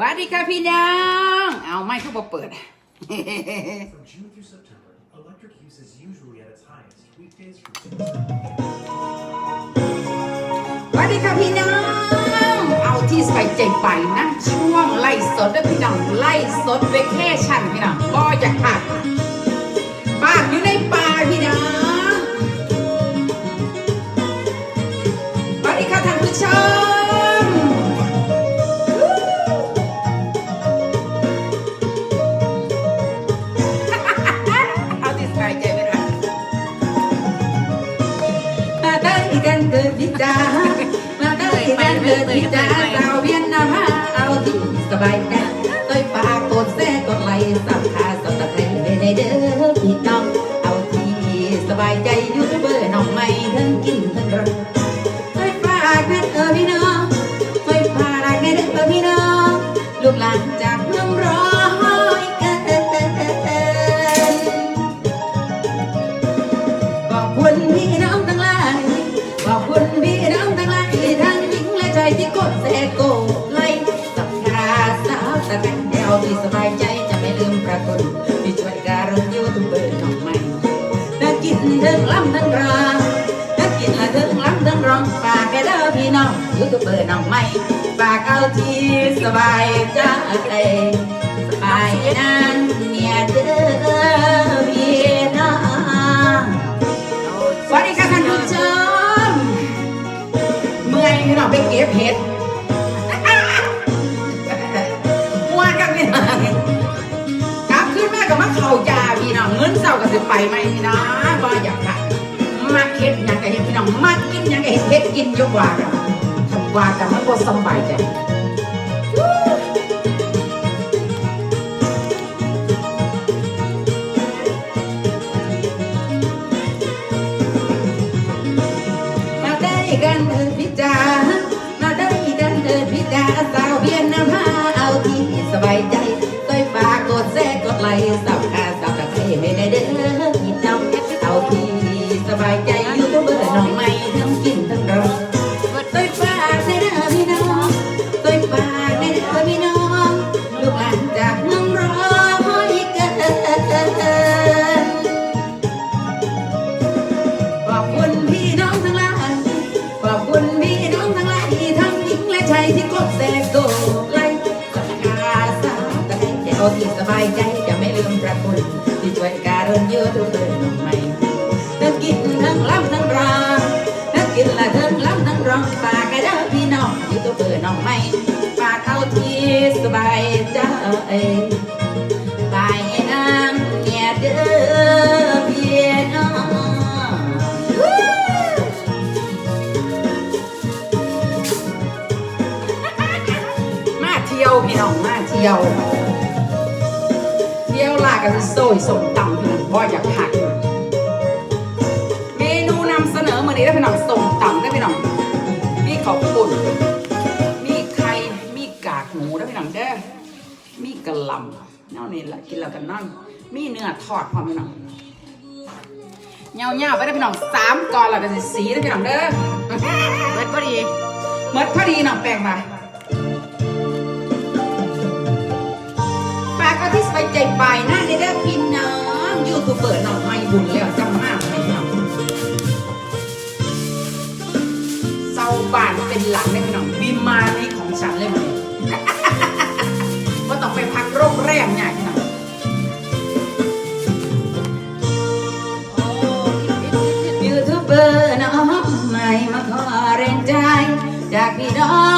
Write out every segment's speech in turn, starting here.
สวัสดีค่ะพี่น้อง เอาไม่เขาบอกเปิด From June through September, electric use is usually at its highest, weekdays from 6สวัสดีค่ะพี่น้อง เอาที่ใส่ใจไปนะ ช่วงไล่สดด้วยพี่น้อง ไล่สดเวกเคชั่นพี่น้องก็จะขาดบ้านอยู่ในป่าพี่น้องสวัสดีค่ะท่านผู้ชม กันเกิดพิจาสาวเวียนนามาเอาที่สบายใจ บเบอร์น้องใหม่ฝากเอาที่สบายใจสบายนั้นเนี่ยเด้อพี่น้องสวัสดีค่ะท่านผู้ชมเมื่อยพี่น้องไปเก็บเห็ดม่วนกันพี่น้องกลับขึ้นมากับมาเข่ายาพี่น้องเงินเศร้ากับสิไปไหมพี่น้องบ่อยากค่ะมาเฮ็ดยังกับเฮ็ดพี่น้องมากินหยังกับเฮ็ดกินอยกว่ากัน ว่ากันมันก็สบายใจมาได้กัน ที่ยวพี่น้องมาเที่ยว เที่ยวลากันโซยสมตำพี่น้องบ่อยากหักเมนูนำเสนอมานี้ได้พี่น้องสมตำได้พี่น้องมีข้าวปุ้นมีไข่มีกากหมูได้พี่น้องเด้อมีกระหล่ำเน่านี่แหละกินแล้วกันนั่นมีเนื้อทอดพร้อมพี่น้องเงาเงาไปได้พี่น้องสามก่อนแล้วก็สิสีได้พี่น้องเด้อเบิดพอดีเบิดพอดีน้องแป้งมา อาที่สบายใจไปนะเด้อพี่น้องยูทูบเบอร์น้องไม่บุญแล้วจำมากไม่เอาเศร้าบ้านเป็นหลังได้พี่น้องวิมานีของฉันเลยมั้ยว่าต้องไปพักโรงแรมเนี่ยพี่น้องยูทูบเบอร์น้องใหม่มาขอแรงใจ จากพี่น้อง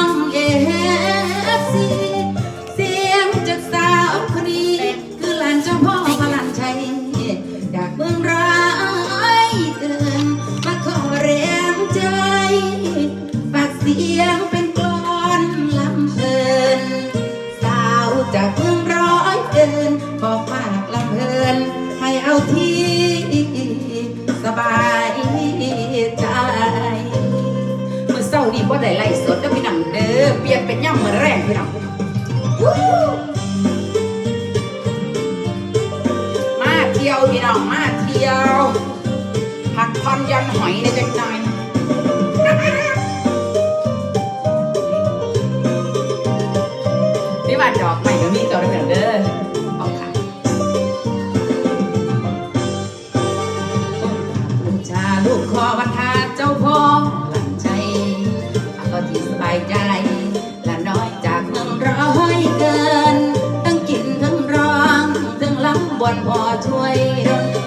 พักผ่อนยันหอยในจังน่อยดีบ้าดอกใหม่ก็มีต่อได้เด้อเอาค่ะบูชาลูกคอวัฒนาเจ้าพ่อหลังใจก็ที่สบายใจละน้อยจากเมืองร้อยเกิน ทั้งกินทั้งร้องทั้งล้ำบนพอช่วยดน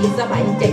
อีกก็ที่สบายใจ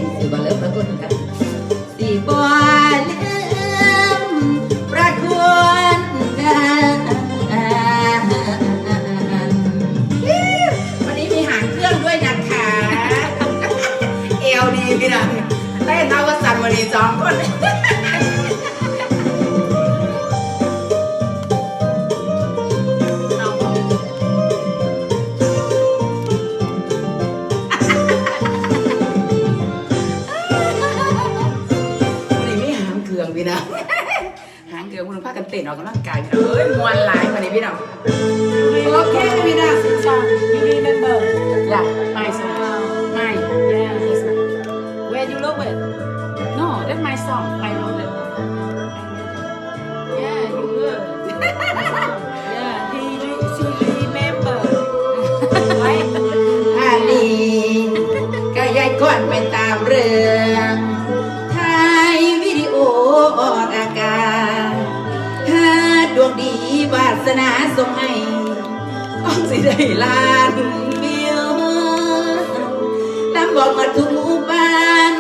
song I wrote it Yeah, you good. yeah, he re- she remember. right? อันนี้ก็ยายก่อนไปตามเรื่องถ่ายวิดีโอออกอากาศถ้าดวงดีวาสนาส่งให้ต้องสิได้ล้านวิวลำบอกมาทุกหมู่บ้าน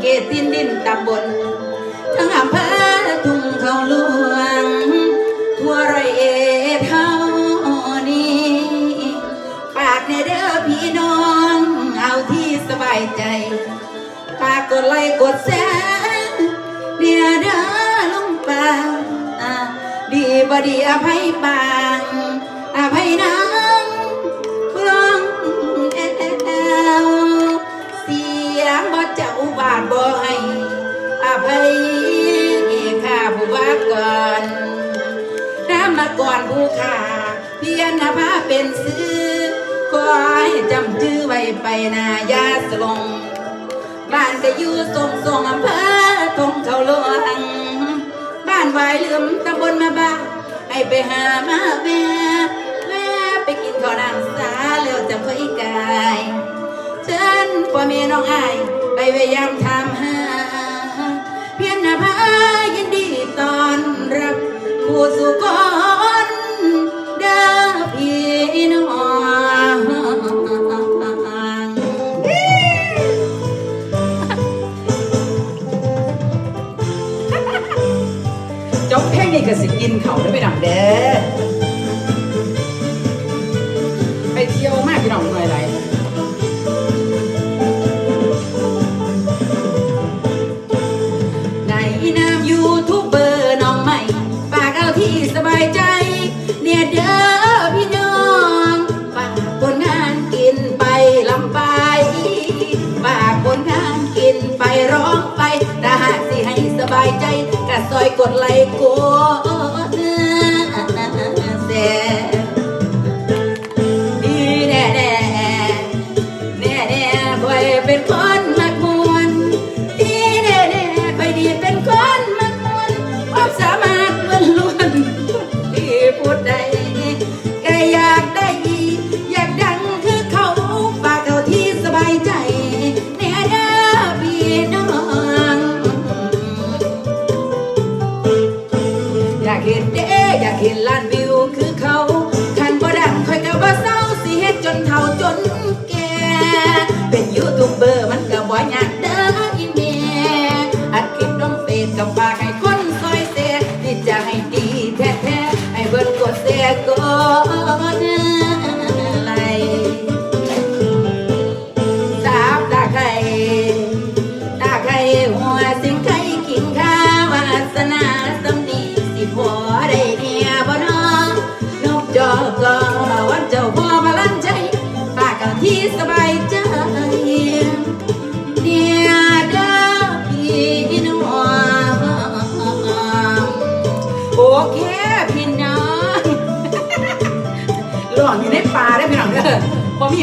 เกตตินดินตำบล น้องเอาที่สบายใจฝากกดไลค์กดแชร์เดียด้อลุงปาอ่าดีบดีอภัยบางอภัยนางร้องแอวเสียงบ่เจ้าบาดบ่ให้อภัยข้าผู้ว่าก่อนน้ำมาก่อนผู้ขาเพียรนภาเป็นซื้อ ขอให้จำชื่อไว้ไปนายาสลงบ้านจะอยู่ทรงทรงอำเภอทงเขาหลวงบ้านวายลืมตำบลมาบ้าให้ไปหามาแม่แม่ไปกินข้าวนางสาแล้วจะค่อยกายเชิญพ่อแม่น้องอายไปพยายามทำหาเพียรนภายินดีตอนรับผู้สุกร กินเขาได้ไปหนังเด้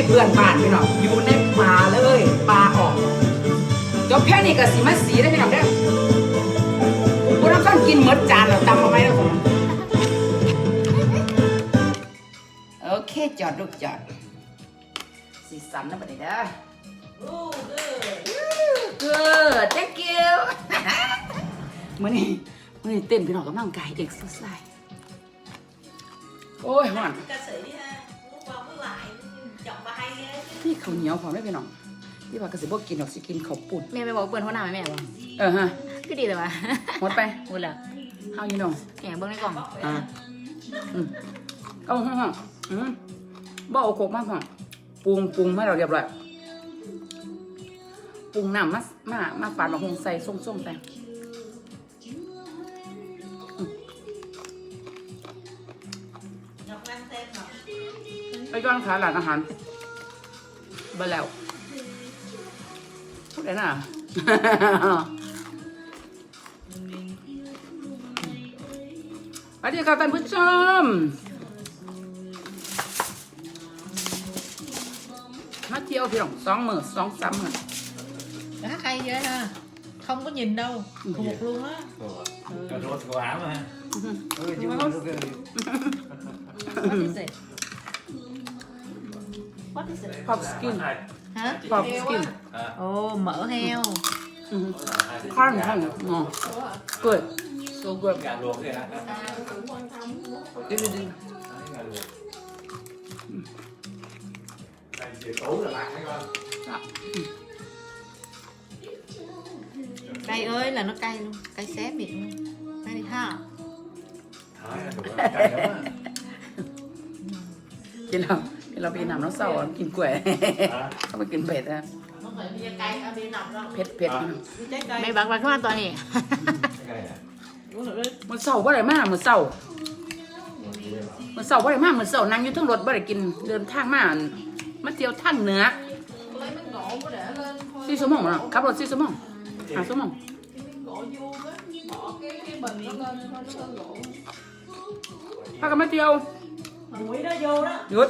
เพื่อนบ้านพี่น้องอยู่ในป่าเลยป่าออกจบแค่นี้ก็สิมาสีได้พี่น้องเด้อบุญต้องกินหมดจานแล้วตำมาไหมแล้วผมโอเคจอดลูกจอดสีสันนะบัดนี้เด้อ good thank you มื้อนี้มื้อนี้เต้นพี่น้องกำลังกายเอ็กซ์ไซส์โอ้ยหวาน ca sĩ ha muốn bài á นี่ข้าวเหนียวพร้อมได้พี่น้องพี่ว่ากระสิบ่กินหรอกสิกินข้าวปุ่นแม่ไปบอกเปิดหัวหน้าไหมแม่บอกเออฮะก็ดีเลยวะหมดไปหมดแล้ว how you know แหมเบิ้งในกล่องอ่าอืมเอาห้องอืมบ่เอาโคกมาพ่อปรุงปรุงให้เราเรียบร้อยปรุงน้ำมามามาปาดมาหงใส่ส้มๆใส่ Ngọc Lan xem Ngọc ไปย้อนขายร้านอาหาร ไปแล้วพูดได้น่ะสวัสดีครับท่านผู้ชมมาเที่ยวพี่น้องสองหมื่นสองสามหมื่น Đã hay vậy ha Không có nhìn đâu Thuộc luôn á Cà rốt của áo mà. Ừ, nhưng mà Wow. nó cái- What is it? What is it? พอบ What is it? Pork skin. Hả? Pork skin. Ồ, oh, mỡ heo. khoan khoan. Ngon. Good. So good. Gà luộc kìa. Đi đi ừ. dạ. ừ. cay ơi là nó cay luôn cay xé miệng luôn cay ha chị làm đủ rồi, cay lắm á. กินเรากินเราไปกินน้ำน้ำเศร้าอะกินกล้วย Hả? เขาไปกินเผ็ดนะ Nó phải đi cay ở đi nằm đâu เผ็ดเผ็ดอะ Trái cây ไม่บักบักขึ้นมาตอนนี้ Cái này à? Uống được đi มันเศร้าบ่ได้มากมันเศร้ามันเศร้าบ่ได้มากมันเศร้านั่งอยู่เทั้งรถบ่ได้กินเดินทางมาอั่นมาเที่ยวทางเหนือสี่ชั่วโมงแล้วขับรถสี่ชั่วโมงห้าชั่วโมงพากันมาเที่ยว Mũi nó vô đó หยุด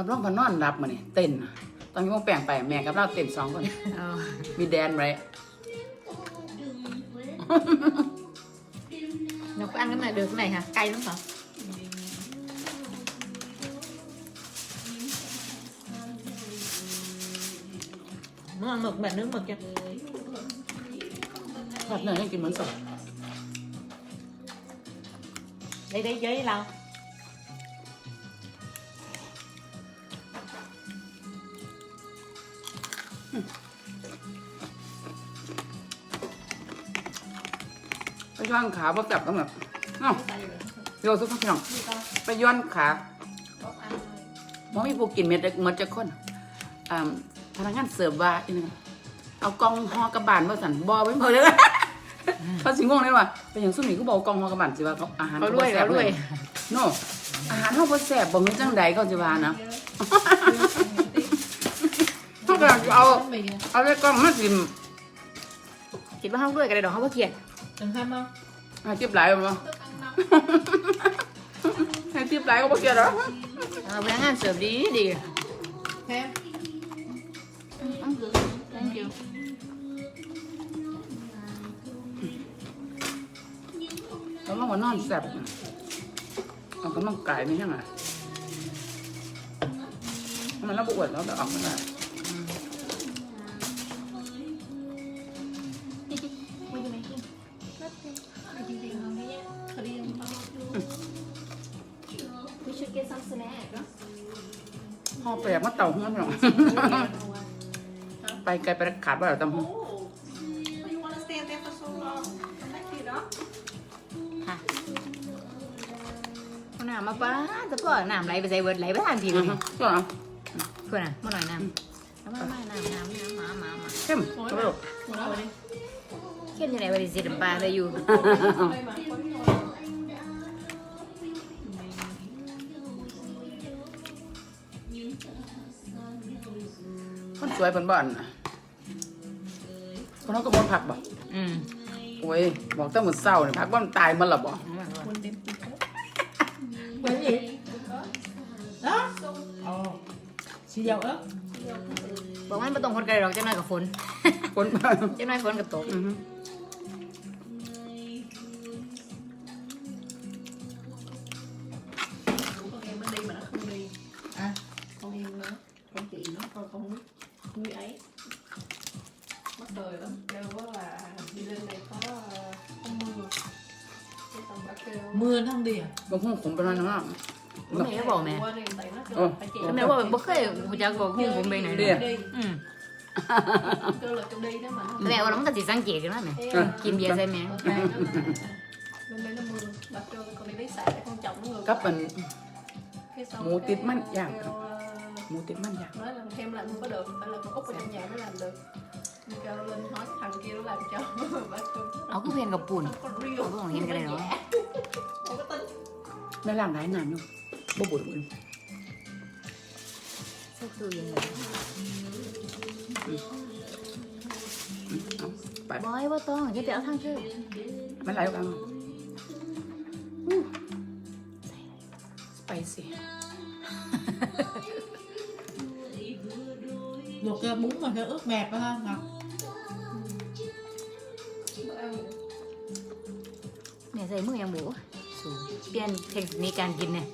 กับร้องพนอนรับมาเนี่ยเต้นน่ะตอนนี้ว่าแปลงไปแม่กับเราเต้นสองคนเอามีแดนไรเราก็ ăn cái này được cái này hả cay lắm hả Muốn ăn mực bạn nướng mực cho ผัดเนยให้กินเหมือนสด Đây đây giấy lau ไปย้อ นขาบ่จับต้องแบบเนาะโยสุภาพพี่น้องไปย้อนขาบ่มีผู้กินเม็ดเล็กหมดจะคนอ่าพนักงานเสิร์ฟว่าอีนึงเอากล่องห่อกระบาลมาสั่นบ่ไม่พอเลยเขาสิงงเลยว่าเป็นอย่างซุ่มนี่ก็บอกเอากล่องห่อกระบาลสิว่าเขาอาหารเขาบ่ด้วยแซ่เขาบด้วยโน่อาหารเฮาบ่แซ่บบ่มีจังใดเขาสิว่านะเขาก็เอาเอาเลยกล่องมาสิมคิดว่าเขาด้วยกันเลยดอกเขาก็เกลียด Đừng tham không? ให้ทิ ปหลายบ่ให้ทิปหลายก็บ่เกี่ยวหรอกเอาพนักงานเสิร์ฟดีดี Thêm thank you แล้วมันว่านอนแซ่บนะเอาก ห่อแปลกมาเต่าหัวพี่น้องไปไกลไปขาดบ่าตำหัว You wanna stand there for so long? Thank you đó เอาน้ำมาป้าจะก็น้ำไหลไปใส่เบิร์ดไหลไปทางทีอืเลอยฮึก็เอาเพื่อนอะมาหน่อยน้ำน้ำมามาน้ำน้ำน้ำมามามาเข้มตลกเข้มยังไงวันนี้สิน้ำปลาเลยอยู่ คนสวยเป็นบ้านน่ะคนเขาก็บนผักบ่อืมโอ้ยบอกตั้งหมดเศร้าเนี่ยผักบ้านตายมันหรอบ่ Bởi gì? Đó. Ồ. Xì dầu ớt. บอกว่าไม่ต้องคนไกลหรอกเจ้าน้อยกับฝน คน เจ้าน้อยฝนกับตก อือฮึ con ห้องผมเป็นอะไรนะแม่ก็บอกแม่ qua đi tại nó Ờ. kêu phải chị แม่ว่าบ่เคยหูจักบอกหุ้งผมเป็นไหนเดี๋เลยยว đi อืม kêu là kêu đi đó mà nó แม่ว่าแล้วมันก็สิสังเกตกันว่าแม่ Em, กินเบียร์ใส่แม่ con trai nó là lên đây nó mưa bà kêu con đi lấy xả để con chồng nó ngược กับมัน cái xong Mù cái tít mắt dạng. kêu, ờ, หมูติดมันอย่าง nói là em làm không có được phải là con út ở trong nhà mới làm được Mình kêu lên nói thằng kia nó làm cho bà kêu เอาก็เพียนกับปุ่น nó có real เอาก็ของเห็นกันเลยเนาะ không có tin 내랑 나이 나뇨 먹어요 색도 옛날 Bạn. Bói bó to, như tẹo thang chưa? Bạn lại không? Uh. Spicy Luộc bún mà nó ướt mẹp ha Ngọc Mẹ dậy mưa em bố อยังหมูสูเปลี่ยนเทคนิคการกินเนี่ย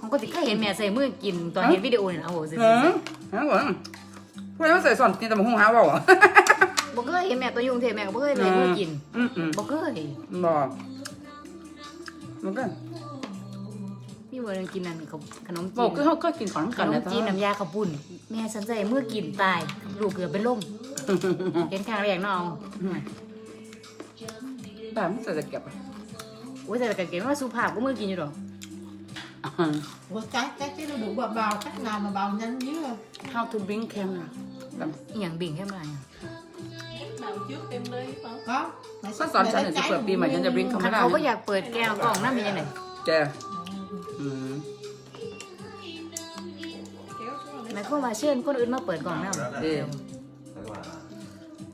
ผมก็ติเคยเห็นแม่ใส่มือกินตอนเห็นวิดีโอเนี่ยนะโอ้โหสุดฮะฮะวะพวกนี้มันใส่ส่วนกินแต่หมูหงหาเปล่าอะๆบ่เคยเห็นแม่ตัวอยุ่กรุงเทพแม่ก็บ่เคยใส่มือกินอืมอืมบ่เคยบอกมันก็มีวันหนึงกินนั่นเขาขนมบจีอกนคือเขาก็กินของขกันนนะมจีนน้ำยาข้าวปุ้นแม่ฉันใส่มือกินตายลูกเกือบเป็นลมเห็นครั้งแรกน้อง แต่มันใส่ตะเกียบอะโอ้ยแต่กางเกงว่าสุภาพก็มือกินอยู่ดอก Ủa cái, cái, cái nó đủ bào bào Cách nào mà bào nhanh dưới không? how to bring camera อหย่างบิ่งแค่มาเนี่ย nào trước em đi phải không Có Mày ก็สอนฉันหน่อยสิเปิดปีใหม่ฉันจะ bring คัน camera เขาก็อยากเปิดแก้วกล่องน้ำเป็นยังไงแกอืม kéo xuống là หมายความว่าเชิญคนอื่นมาเปิดกล่องน้ำเออ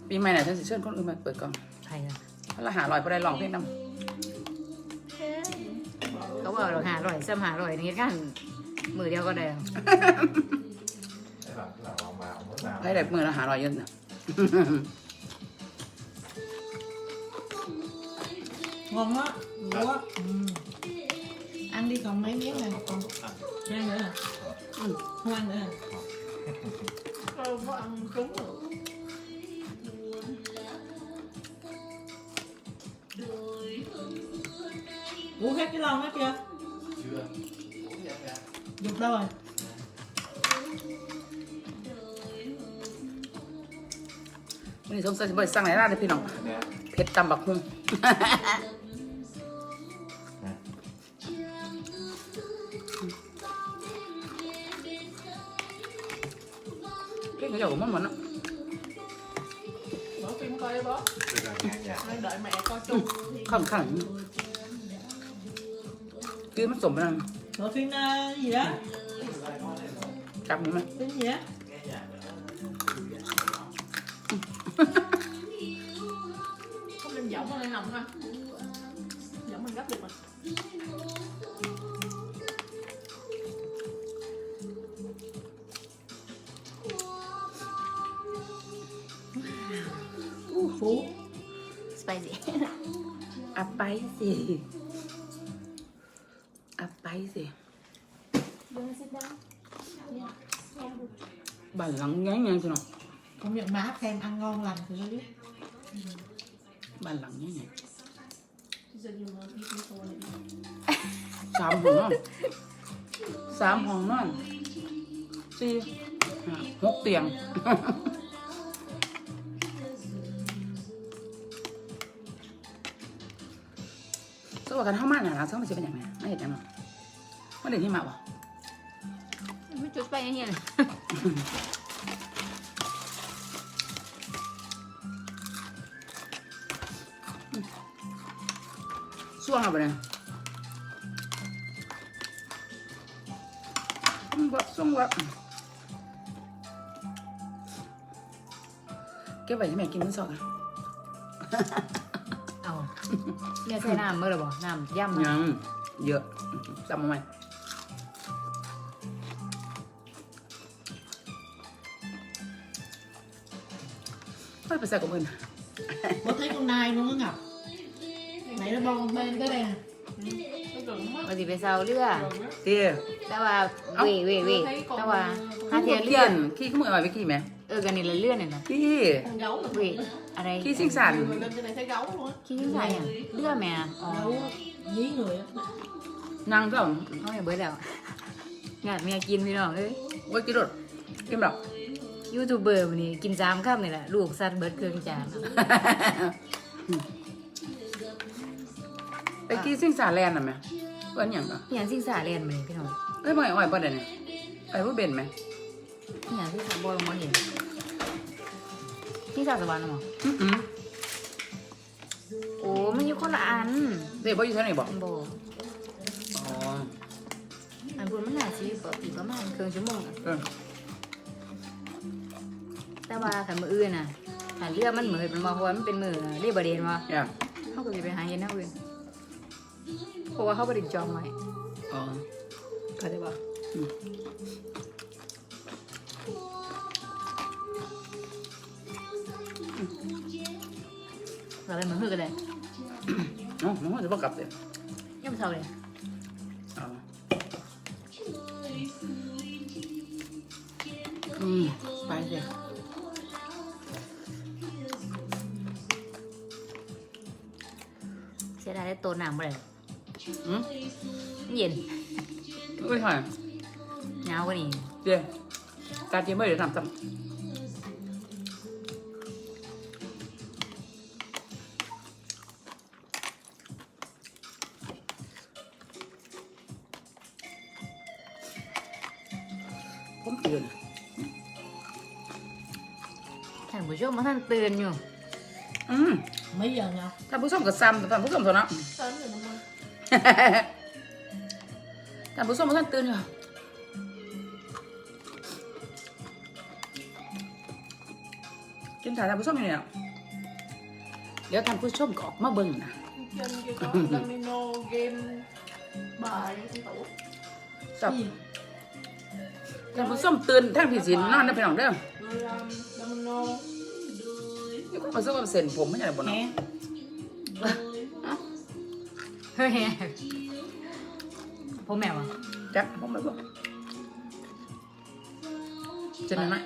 ปีใหม่ไหนฉันสิเชิญคนอื่นมาเปิดกล่อง ใครอะ ละหาลอยไปได้ลองเพลงนเขาบอกเราหาอร่อยซ้ำหาอร่อยนี่กันมือเดียวก็ได้ำให้ได้มือละหาลอยเยอะนะ Ngon á Ủa ừ. Ăn đi còn mấy miếng này còn Ăn nữa hả? Ừ. Không ăn nữa hả? không có ăn trúng được Uống hết cái lon hết chưa? Dục đâu rồi? วันนี้สงสัยจะไปสั่งไหนร้านเลยพี่ น้องเผ็ดตำบักหุ่งเก่งก็จะบอกมันเหมือนเนาะ mở phim coi đi bó đang đợi mẹ coi chung ข้า งข้างคือมันสมไปนั่น Mở phim ờ, gì đó? จับนี้ไหม Phim gì đó? không nên giọng lên nằm ha giọng mình gấp được mà อู้ฟูสไปซี่อับไปสิอับไปสิ you wanna sit down yeah yeah บ้านหลังยังยังสิเนาะ Công nhận má thêm ăn ngon lành thì nó biết บ้านหลังยังยัง she said you want eat before it สามห้องนอนสามห้องนอนสี่ห้าหกเตียงสวัสดีกันเข้ามาหน่อยนะซึ่งมันจะเป็นยังไงไม่เห็นยังไง ไม่เห็นที่มาบ่ไม่จุดไปเฮียเลยช่วงเอาไปเลยส่งแบบส่งแบบเก็บไว้ให้แม่กินมื้อสองอะเอาแม่ใส่น้ำเมื่อไหร่บ่น้ำย่ำยัอะงเยอะจำมาไหม ไปใส่กับมือบดให้ con nai luôn á ngập nãy nó bong bên cái đây nè Nó gần mất ปฏิไปเซาเรือ Gần á เตี้ยแต่ว่าเว่เว่เว่แต่ว่าถ้าเทียขี้เรือยนขี้ขโมยเอาไปขี้ไหมเออกันนี่ละเรือเนี่ยนะขี้ Con gấu mà เว่อะไรขี้สิงสัน Người lên trên này thấy gấu luôn á ขี้ที่ไหนอะเรือแม่อ๋อ gấu dí người á นางก็เอาเขาไม่เบิดแล้วงานเมียกินพี่น้องเอ้ย ไว้กินรถกินแบบ ยูทูบเบอร์วันนี้กินจามข้ามนี่แหละลูกสัตว์เบิดเครื่องจานไปขี้สิงสารแลนด์น่ะไหมเปิ้นอย่างก็พี่ยันซิ่งสาเรียนมาเลยพี่น้องเอ้ยบ่อยอ่อยบ่ได้เนี่ยไปบ่เป็นไหมพี่ยันซิ่งสาบอลมองเห็นที่สาสวรรค์เหรออือหือโอ้มันอยู่คนละอันเด็กบ่อยู่เท่าไหร่บอกมันบอกอ๋ออันพูดมันน่าสิเปิดอีกประมาณครึ่งชั่วโมงอะ เออ แต่ว่าขันมืออื่นน่ะขันเรือมันเหมือนมันมาเพราะว่ามันเป็นมือเรียบเดนว่าอย่าเขาก็จะไปหาเย็นหน้าอื่นเพราะว่าเขาบริจองไว้อ๋อเข้าใจปะอืมเราไปเหมือนเพื่อนกันเลยเนาะมันจะบ่กลับเด้ย่อมเท่าเลยอ๋ออืมไปเด้อเสีย ดายได้ตัวหนามบ่ไปอืมเย็นอุ้ยหอยหนาวกว่านี้เดี๋ยวตาเจียมไม่เดี๋ยวทำทำผมตื่นท่านผู้ชมมาท่านตื่นอยู่ อืม mấy giờ nhau ท่านผู้ชมกับซ้ำท่านผู้ชมเท่านั้น Sớm rồi mà ท่านผู้ชมมาท่านตื่นอยู่กินถ่ายท่านผู้ชมอยู่เนี่ยเดี๋ยวท่านผู้ชมก็ออกมาเบิ่งนะ Trên kia có domino game bài cái tủ สับท่านผู้ชมตื่นท่านผีสินนอนได้ไปหนองเด้อ Rồi um, domino นี่ก็ มาซื้อมาเซ็นผมไม่ใช่บ่เนาะ nè เฮ้ยพ่อแม่วะจักผมไม่บอกจะนั่นไหม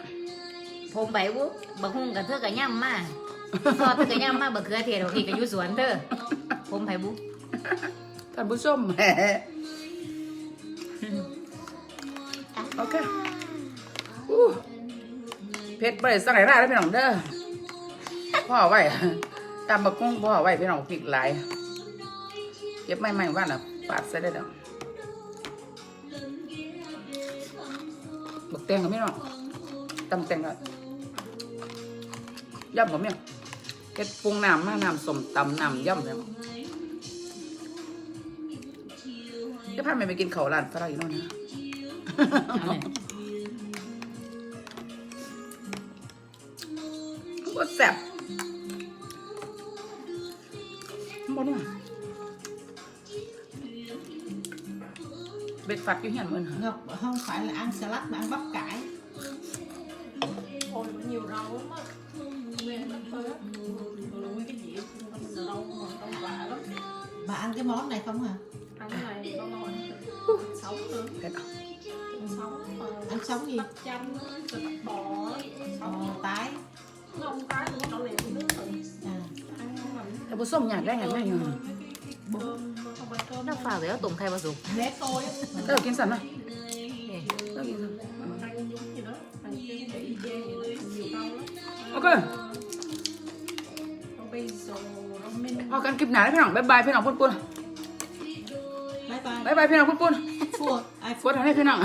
ผมไปวุบักฮุ่งกับเธอกับย่ำมาซอสเธอกับย่ำมาบักเขือเทศเอาอีกกับอยู่สวนเธอ ผมไปบุท่านผู้ชมแหมโอเคอู้เพชรบริสังไหนได้แล้วพี่น้องเด้อ พ่อเอาไว้ตามบักกุ้งพ่อเอาไว้พี่น้องพริกหลายเก็บไม่ไม่ว่าน่ะปาดใส่ได้แล้วบักแตงกับพี่น้องตำแตงกับย่ำกับเมี่ยงเก็ดปรุงน้ำมาน้ำสมตำน้ำย่ำเลยจะพาแม่ไปกินข้าวร้านฝรั่งอยู่โน่นนะเอาแม่ว่าแซ่บบ่ เบ็ดฟัดอยู่เหียนเหมือนหา ngọc không phải là ăn salad mà ăn bắp cải Hồi có nhiều rau lắm á Nguyên bắp phớ Rồi là nguyên cái dĩa Mình rau mà rau vả lắm bà ăn cái món này không hả Ăn cái này có ngon Sống nữa เผ็ดอ่ะ Sống ờ, ăn sống gì Bắp chanh Rồi bắp bò Sống Ồ, tái Nó không cái nó đỏ lẹo nước rồi à. Ăn ngon lành แต่ผสมอยากได้ไงไม่อยู่ Cơm không phải cơm นักฝ่ากเลยว่าตุ่มไข่ผสม Nếp thôi á ก็กินสันนะนี่ก็กินสัน Ăn giống gì đó Ăn cái cái y chang vậy đó Nhiều rau lắm โอเค Rau basil Rau mint พอกันคลิปหนาแล้วพี่น้องบ๊ายบายพี่น้องปุ้นปุ้น bye bye บ๊ายบายพี่น้องปุ้นปุ้น Phua ai ปุ้นทำให้พี่น้อง